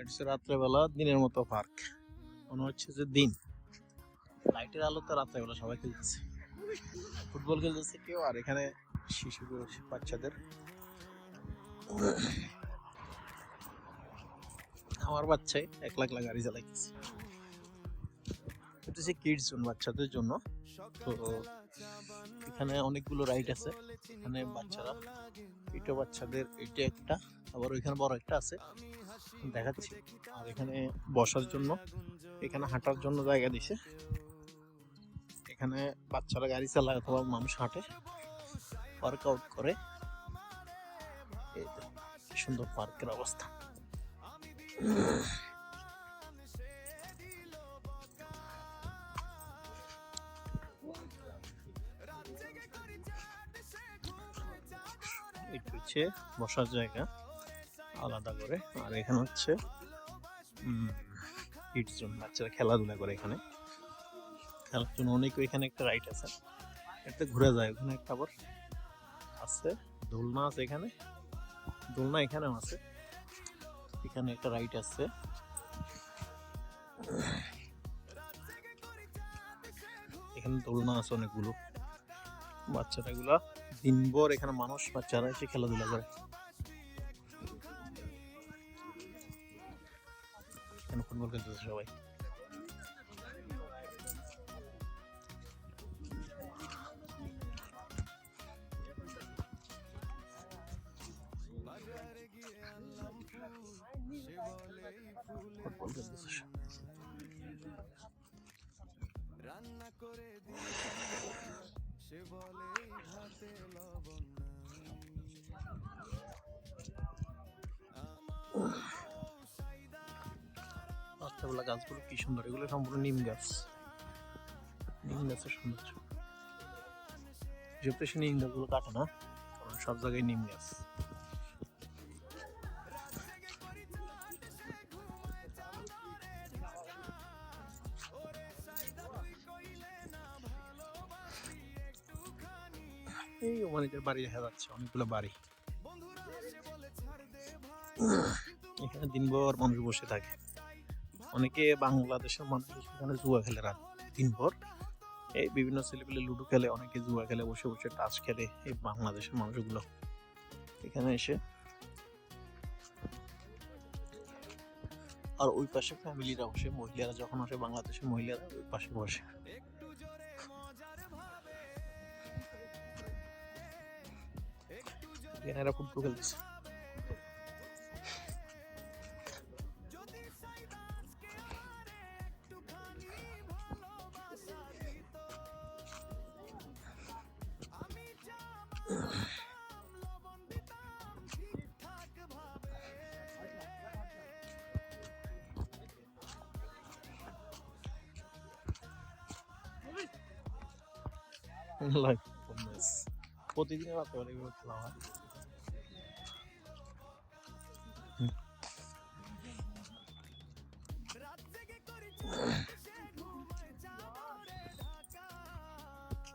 এটা রাত্রেবেলা, দিনের মতো পার্ক। মনে হচ্ছে যে দিন। লাইটের আলোতে রাত্রেবেলা সবাই খেলতেছে। ফুটবল খেলতেছে কেউ, আর এখানে শিশু বাচ্চাদের। আমার বাচ্চাই একলা লাখ গাড়ি চালাইতেছে। এটা কিডস জোন বাচ্চাদের জন্য। তো এখানে অনেকগুলো রাইড আছে। এখানে বাচ্চারা এটা বাচ্চাদের এটা একটা, আবার ওইখানে বড় একটা আছে। দেখাচ্ছি। আর এখানে বসার জন্য, এখানে হাঁটার জন্য জায়গা দিছে। এখানে বাচ্চারা গাড়ি চালায় অথবা মানুষ হাঁটে। ওয়ার্কআউট করে। সুন্দর পার্কের অবস্থা। হচ্ছে, বসার জায়গা আলাদা করে। আর এখানে হচ্ছে কিডস জোন বাচ্চারা খেলাধুলা করে এখানে। খেলার জন্য অনেক এখানে একটা রাইড আছে। একটা ঘুরে যায়, ওখানে একটা আবার আছে, দোলনা আছে এখানে। দোলনা এখানেও আছে। এখানে একটা রাইড আছে। এখানে দোলনা আছে অনেকগুলো। বাচ্চারা এগুলা দিনভর এখানে মানুষ বাচ্চারা এসে খেলাধুলা করে। এখানে ফুটবল খেলতেছে সবাই। ফুটবল ভাতে লবণ রাত্রেবেলা গাছগুলো কি সুন্দর? এগুলো সম্পূর্ণ নিম গাছ। নিম গাছের সৌন্দর্য। যেহেতু সে নিম গাছগুলো কাটে না, কারণ সব জায়গায় নিম গাছ। এই অনেকের বাড়ি দেখা যাচ্ছে, অনেকগুলো বাড়ি। এখানে দিনভর মানুষ বসে থাকে। অনেকে বাংলাদেশের মানুষ এখানে জুয়া খেলে রাত দিনভর। এই বিভিন্ন ছেলেপেলে লুডো খেলে, অনেকে জুয়া খেলে, বসে বসে টাচ খেলে এই বাংলাদেশের মানুষগুলো। এখানে এসে আর ওই পাশে ফ্যামিলিরা বসে, মহিলারা যখন আসে, বাংলাদেশের মহিলারা ওই পাশে বসে। এখানে এরা ফুটবল খেলতেছে। লাইভ পারফরমেন্স প্রতিদিন রাতে অনেক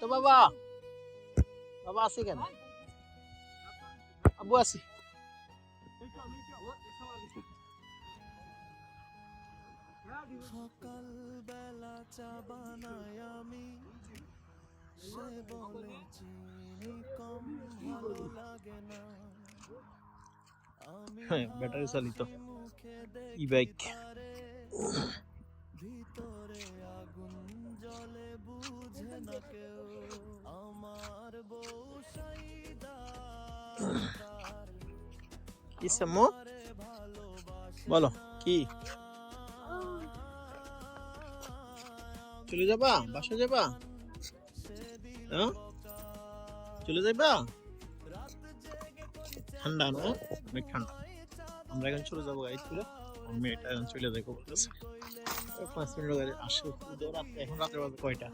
তো বাবা বাবা আছে কেন? আব্বু আছে। সকাল বেলা চা বানাই আমি। সে বলে চিনি কম ভালো লাগে না। আমি হ্যাঁ ব্যাটারি চালিত। ই বাইক কেউ আমার বউ সাইদা কি সাম্মু? বলো কি? চলে যাবা? বাসা যাবা? হ্যাঁ? চলে যাবা ঠান্ডা না? অনেক ঠান্ডা। আমরা এখন চলে যাব গাড়ি তুলে আমার মেয়েটা এখন চলে যাব বলতেছে। পাঁচ মিনিট গাড়ি আসে। এখন রাতের বাজে কয়টা?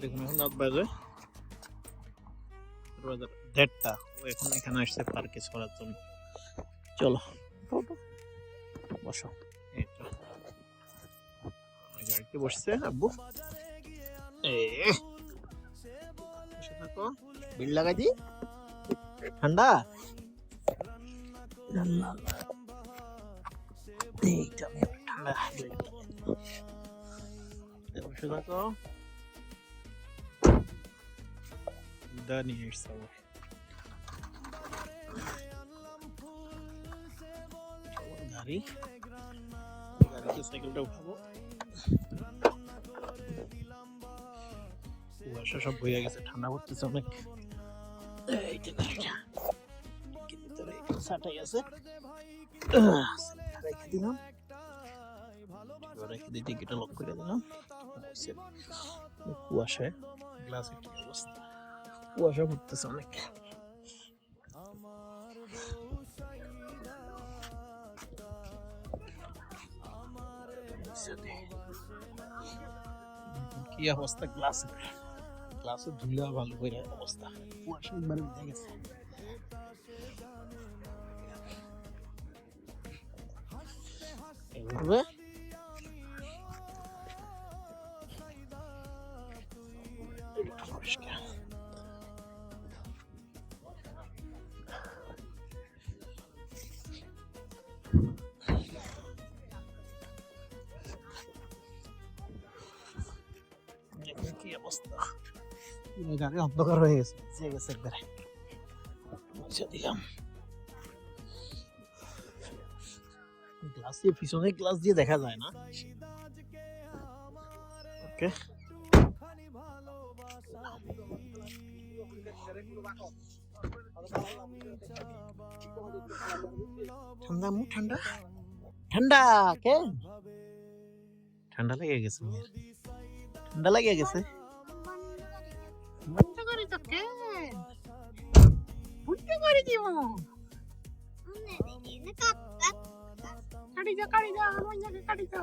দেখুন এখন রাত বাজে। দেড়টা। ও এখন এখানে আসছে পার্কে ছড়ার জন্য। চলো। বসো। গাড়িতে বসছে আব্বু। থাকো। বিল লাগাই দি ঠান্ডা? ঠান্ডা। বসে থাকো। নিয়ে এসছে আবার। গাড়ি গাড়িতে সাইকেলটা উঠাবো কুয়াশা সব বইয়া গেছে ঠান্ডা পড়তেছে অনেক সাটাই আছে রেখে দিলাম রেখে দিয়ে টিকিটটা লক করে দিলাম কুয়াশায় গ্লাসের কি অবস্থা কুয়াশা পড়তেছে অনেক। কি অবস্থা গ্লাসের গ্লাসে ধুলা ভালো করে অবস্থা। কুয়াশা একবারে উঠে গেছে। একটু কি অবস্থা? গাড়ি অন্ধকার হয়ে গেছে ভিজে গেছে একবারে। মুছে দিলাম। গ্লাস দিয়ে পিছনে গ্লাস দিয়ে দেখা যায় না। ওকে। ঠান্ডা মু ঠান্ডা? ঠান্ডা কে? ঠান্ডা লেগে গেছে। ঠান্ডা লেগে গেছে বন্ধ করে তো কে বন্ধ করে দিব কাটি যা কাটি যা আমার কাটি যা